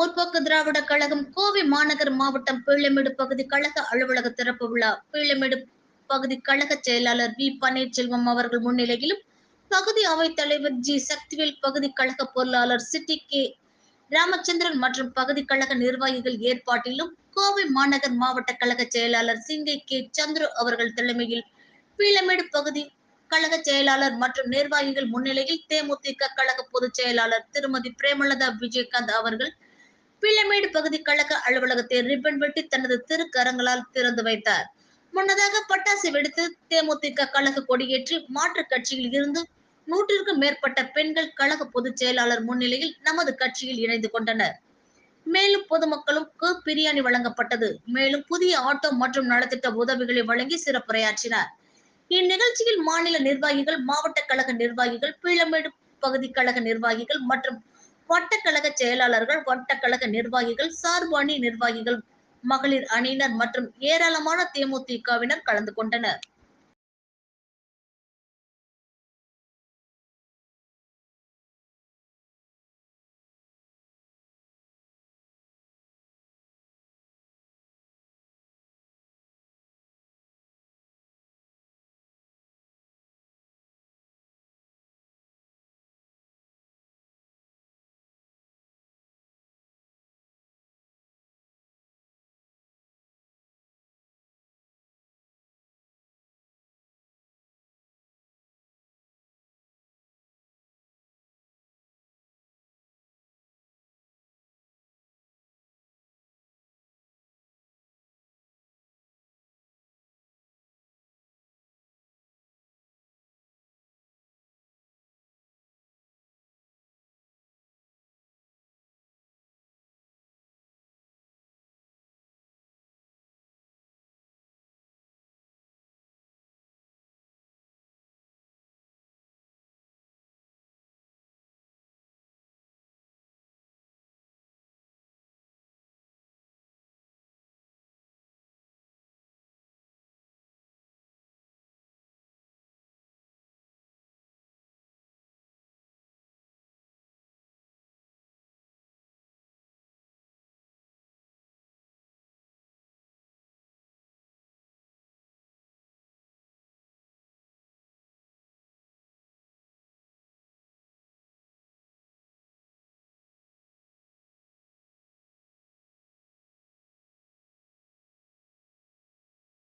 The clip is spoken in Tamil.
முற்போக்கு திராவிட கழகம் கோவை மாநகர் மாவட்டம் பீளமேடு பகுதி கழக அலுவலக திறப்பு விழா. பீளமேடு பகுதி கழக செயலாளர் வி. பன்னீர்செல்வம் அவர்கள் முன்னிலையிலும் பகுதி அவைத் தலைவர் ஜி. சக்திவேல் பகுதி கழக பொருளாளர் சிட்டி கே. ராமச்சந்திரன் மற்றும் பகுதி கழக நிர்வாகிகள் ஏற்பாட்டிலும் கோவை மாநகர் மாவட்ட கழக செயலாளர் சிங்கை கே. சந்துரு அவர்கள் தலைமையில் பீளமேடு பகுதி கழக செயலாளர் மற்றும் நிர்வாகிகள் முன்னிலையில் தேமுதிக கழக பொதுச் செயலாளர் திருமதி பிரேமலதா விஜயகாந்த் அவர்கள் பிள்ளமேடு பகுதி கழக அலுவலகத்தை ரிப்பன் வெட்டி தனது திருக்கரங்களால் திறந்து வைத்தார். முன்னதாக பட்டாசு வெடித்து தேமுதிக கழக கொடியேற்றி மாற்றுக் கட்சியில் இருந்து நூற்றிற்கும் மேற்பட்ட பெண்கள் கழக பொதுச் செயலாளர் முன்னிலையில் நமது கட்சியில் இணைந்து கொண்டனர். மேலும் பொதுமக்களுக்கு பிரியாணி வழங்கப்பட்டது. மேலும் புதிய ஆட்டோ மற்றும் நலத்திட்ட உதவிகளை வழங்கி சிறப்புரையாற்றினார். இந்நிகழ்ச்சியில் மாநில நிர்வாகிகள் மாவட்ட கழக நிர்வாகிகள் பீளமேடு பகுதி கழக நிர்வாகிகள் மற்றும் வட்டக்கழக செயலாளர்கள் வட்டக்கழக நிர்வாகிகள் சார்பு அணி நிர்வாகிகள் மகளிர் அணியினர் மற்றும் ஏராளமான தேமுதிகவினர் கலந்து கொண்டனர்.